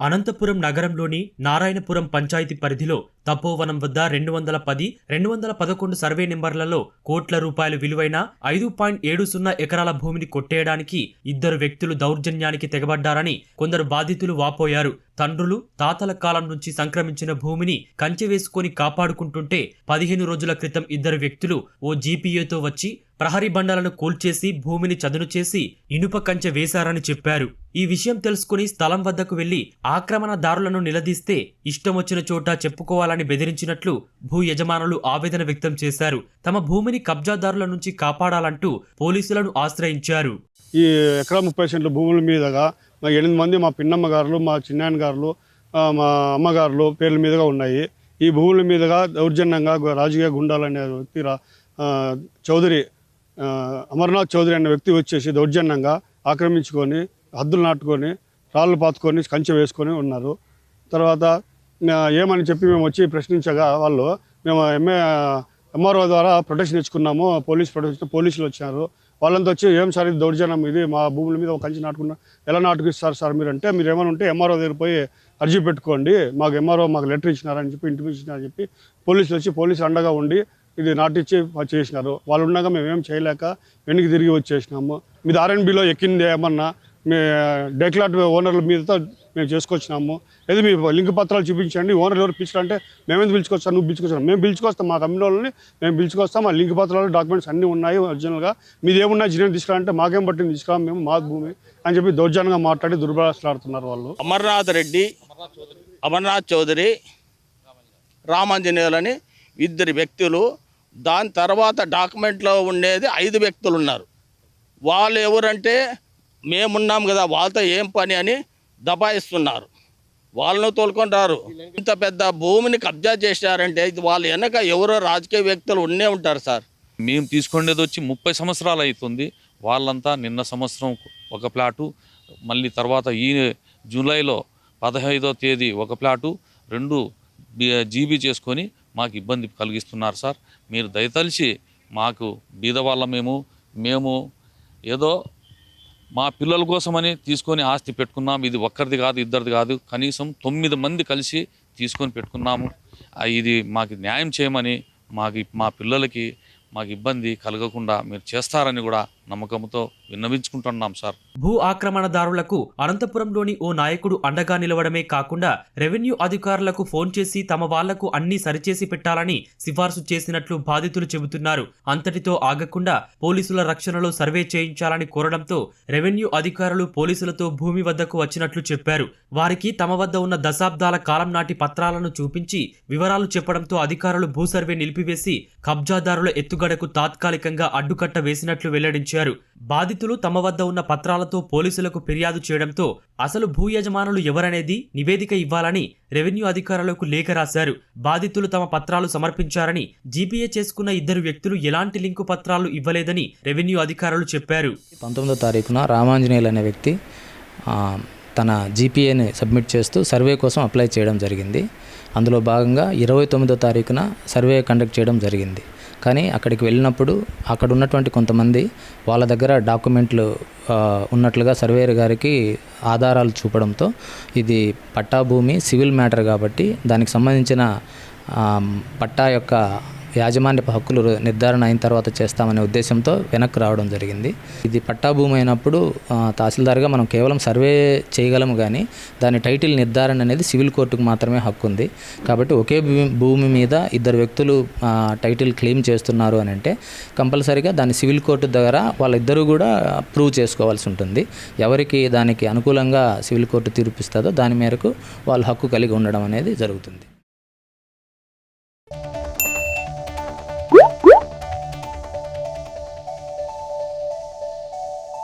అనంతపురం నగరంలోని నారాయణపురం పంచాయతీ పరిధిలో తపోవనం వద్ద రెండు వందల పది రెండు వందల పదకొండు సర్వే నెంబర్లలో కోట్ల రూపాయలు విలువైన ఐదు పాయింట్ ఏడు సున్నా ఎకరాల భూమిని కొట్టేయడానికి ఇద్దరు వ్యక్తులు దౌర్జన్యానికి తెగబడ్డారని కొందరు బాధితులు వాపోయారు. తండ్రులు తాతల కాలం నుంచి సంక్రమించిన భూమిని కంచె వేసుకొని కాపాడుకుంటుంటే పదిహేను రోజుల క్రితం ఇద్దరు వ్యక్తులు ఓ జీపీఏతో వచ్చి ప్రహరీ బండలను కూల్చేసి భూమిని చదును చేసి ఇనుప కంచె వేశారని చెప్పారు. ఈ విషయం తెలుసుకుని స్థలం వద్దకు వెళ్ళి ఆక్రమణదారులను నిలదీస్తే ఇష్టం వచ్చిన చోట చెప్పుకోవాలని బెదిరించినట్లు భూ యజమానులు ఆవేదన వ్యక్తం చేశారు. తమ భూమిని కబ్జాదారుల నుంచి కాపాడాలంటూ పోలీసులను ఆశ్రయించారు. ఈ ఎకరా ముప్పై సెంట్ల భూముల మీదుగా మా ఎనిమిది మంది మా పిన్నమ్మ గారులు మా చిన్నాయన గారులు మా అమ్మగారులు పేర్ల మీదుగా ఉన్నాయి. ఈ భూముల మీదుగా దౌర్జన్యంగా రాజకీయ గుండాలనే వ్యక్తి చౌదరి అమర్నాథ్ చౌదరి అనే వ్యక్తి వచ్చేసి దౌర్జన్యంగా ఆక్రమించుకొని హద్దులు నాటుకొని రాళ్ళు పాతుకొని కంచె వేసుకొని ఉన్నారు. తర్వాత ఏమని చెప్పి మేము వచ్చి ప్రశ్నించగా వాళ్ళు మేము ఎంఏ ఎంఆర్ఓ ద్వారా ప్రొటెక్షన్ ఇచ్చుకున్నాము పోలీస్ ప్రొటెక్షన్ పోలీసులు వచ్చారు. వాళ్ళంతా వచ్చి ఏం సార్ ఇది దౌర్జన్యం? ఇది మా భూముల మీద ఒక కంచి నాటుకున్నా ఎలా నాటుకిస్తారు సార్ మీరు? అంటే మీరు ఏమైనా ఉంటే ఎంఆర్ఓ దగ్గర పోయి అర్జీ పెట్టుకోండి. మాకు ఎంఆర్ఓ మాకు లెటర్ ఇచ్చినారని చెప్పి ఇంటికి ఇచ్చినారని చెప్పి పోలీసులు వచ్చి పోలీసులు అండగా ఉండి ఇది నాటిచ్చి చేసినారు. వాళ్ళు ఉండగా మేము ఏం చేయలేక వెనక్కి తిరిగి వచ్చేసినాము. మీది ఆర్ఎన్బిలో ఎక్కింది ఏమన్నా? మీ డెక్లాట్ ఓనర్ల మీదతో మేము చేసుకొచ్చినాము. లేదు మీ లింక్ పత్రాలు చూపించండి. ఓనర్ ఎవరు పిలిచారంటే మేమే పిలుచుకొస్తాం నువ్వు పిలుచుకొచ్చాను మేము పిలుచుకొస్తాం మా కంపెనీ వాళ్ళని మేము పిలుచుకొస్తాం. ఆ లింక్ పత్రాలు డాక్యుమెంట్స్ అన్నీ ఉన్నాయి ఒరిజినల్గా. మీది ఏమున్నా జినియర్ తీసుకురాలంటే మాకేం పట్టింది? తీసుకురా మేము మా భూమి అని చెప్పి దౌర్జన్యంగా మాట్లాడి దుర్భాషలాడుతున్నారు వాళ్ళు. అమర్నాథ్ రెడ్డి అమర్నాథ్ చౌదరి రామాంజనేయులని ఇద్దరు వ్యక్తులు దాని తర్వాత డాక్యుమెంట్లో ఉండేది ఐదు వ్యక్తులు ఉన్నారు. వాళ్ళు ఎవరంటే మేమున్నాం కదా వాళ్ళతో ఏం పని అని దబాయిస్తున్నారు. వాళ్ళను తోలుకొని రారు ఇంత పెద్ద భూమిని కబ్జా చేశారంటే ఇది వాళ్ళ వెనక ఎవరో రాజకీయ వ్యక్తులు ఉండే ఉంటారు సార్. మేము తీసుకునేది వచ్చి ముప్పై సంవత్సరాలు అవుతుంది. వాళ్ళంతా నిన్న సంవత్సరం ఒక ప్లాటు మళ్ళీ తర్వాత ఈ జూలైలో పదహైదో తేదీ ఒక ప్లాటు రెండు జీబీ చేసుకొని మాకు ఇబ్బంది కలిగిస్తున్నారు సార్. మీరు దయతలిచి మాకు బీదవాళ్ళ మేము మేము ఏదో మా పిల్లల కోసమని తీసుకొని ఆస్తి పెట్టుకున్నాం. ఇది ఒక్కరిది కాదు ఇద్దరిది కాదు. కనీసం తొమ్మిది మంది కలిసి తీసుకొని పెట్టుకున్నాము. ఇది మాకు న్యాయం చేయమని మాకు మా పిల్లలకి మాకు ఇబ్బంది కలగకుండా మీరు చేస్తారని కూడా నమ్మకంతో విన్నవించుకుంటున్నాం సార్. భూ ఆక్రమణదారులకు అనంతపురంలోని ఓ నాయకుడు అండగా నిలవడమే కాకుండా రెవెన్యూ అధికారులకు ఫోన్ చేసి తమ వాళ్ళకు అన్ని సరిచేసి పెట్టాలని సిఫార్సు చేసినట్లు బాధితులు చెబుతున్నారు. అంతటితో ఆగకుండా పోలీసుల రక్షణలో సర్వే చేయించాలని కోరడంతో రెవెన్యూ అధికారులు పోలీసులతో భూమి వద్దకు వచ్చినట్లు చెప్పారు. వారికి తమ వద్ద ఉన్న దశాబ్దాల కాలం నాటి పత్రాలను చూపించి వివరాలు చెప్పడంతో అధికారులు భూ సర్వే నిలిపివేసి కబ్జాదారుల ఎత్తుగడకు తాత్కాలికంగా అడ్డుకట్ట వేసినట్లు వెల్లడించారు. బాధితులు తమ వద్ద ఉన్న పత్రాలతో పోలీసులకు ఫిర్యాదు చేయడంతో అసలు భూ యజమానులు ఎవరనేది నివేదిక ఇవ్వాలని రెవెన్యూ అధికారులకు లేఖ రాశారు. బాధితులు తమ పత్రాలు సమర్పించారని జీపీఏ చేసుకున్న ఇద్దరు వ్యక్తులు ఎలాంటి లింకు పత్రాలు ఇవ్వలేదని రెవెన్యూ అధికారులు చెప్పారు. పంతొమ్మిదో తారీఖున రామాంజనేయులు అనే వ్యక్తి తన జీపీఏని సబ్మిట్ చేస్తూ సర్వే కోసం అప్లై చేయడం జరిగింది. అందులో భాగంగా ఇరవై తొమ్మిదో తారీఖున సర్వే కండక్ట్ చేయడం జరిగింది. కానీ అక్కడికి వెళ్ళినప్పుడు అక్కడ ఉన్నటువంటి కొంతమంది వాళ్ళ దగ్గర డాక్యుమెంట్లు ఉన్నట్లుగా సర్వేయర్ గారికి ఆధారాలు చూపడంతో ఇది పట్టా భూమి సివిల్ మ్యాటర్ కాబట్టి దానికి సంబంధించిన పట్టా యొక్క యాజమాన్యపు హక్కులు నిర్ధారణ అయిన తర్వాత చేస్తామనే ఉద్దేశంతో వెనక్కి రావడం జరిగింది. ఇది పట్టా భూమి అయినప్పుడు తహసీల్దార్గా మనం కేవలం సర్వే చేయగలము కానీ దాని టైటిల్ నిర్ధారణ అనేది సివిల్ కోర్టుకు మాత్రమే హక్కు ఉంది. కాబట్టి ఒకే భూమి- భూమి మీద ఇద్దరు వ్యక్తులు టైటిల్ క్లెయిమ్ చేస్తున్నారు అని అంటే కంపల్సరీగా దాన్ని సివిల్ కోర్టు దగ్గర వాళ్ళిద్దరూ కూడా ప్రూవ్ చేసుకోవాల్సి ఉంటుంది. ఎవరికి దానికి అనుకూలంగా సివిల్ కోర్టు తీర్పిస్తుందో దాని మేరకు వాళ్ళు హక్కు కలిగి ఉండడం అనేది జరుగుతుంది.